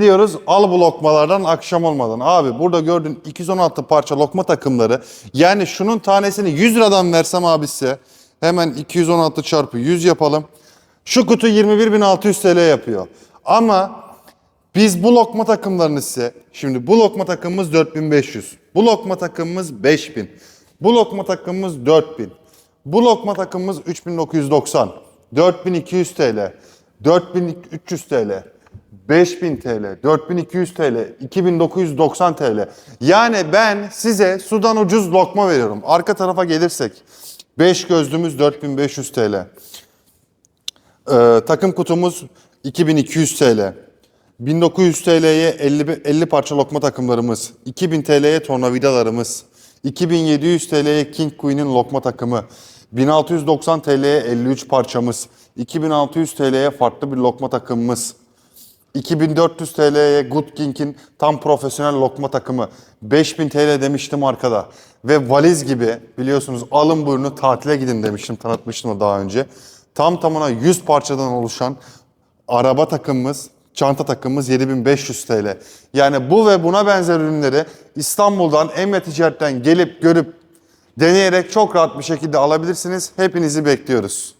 diyoruz al bu lokmalardan akşam olmadan. Abi burada gördüğün 216 parça lokma takımları yani şunun tanesini 100 liradan versem abi size hemen 216 çarpı 100 yapalım. Şu kutu 21.600 TL yapıyor. Ama biz bu lokma takımlarını size şimdi bu lokma takımımız 4500. Bu lokma takımımız 5000. Bu lokma takımımız 4000. Bu lokma takımımız 3990. 4200 TL. 4300 TL. 5000 TL, 4200 TL, 2990 TL. Yani ben size sudan ucuz lokma veriyorum. Arka tarafa gelirsek 5 gözlüğümüz 4500 TL. Ee, takım kutumuz 2200 TL. 1900 TL'ye 50, 50 parça lokma takımlarımız. 2000 TL'ye tornavidalarımız. 2700 TL'ye King Queen'in lokma takımı. 1690 TL'ye 53 parçamız. 2600 TL'ye farklı bir lokma takımımız. 2400 TL'ye Good tam profesyonel lokma takımı. 5000 TL demiştim arkada. Ve valiz gibi biliyorsunuz alın buyurunu tatile gidin demiştim tanıtmıştım o daha önce. Tam tamına 100 parçadan oluşan araba takımımız, çanta takımımız 7500 TL. Yani bu ve buna benzer ürünleri İstanbul'dan Emre Ticaret'ten gelip görüp deneyerek çok rahat bir şekilde alabilirsiniz. Hepinizi bekliyoruz.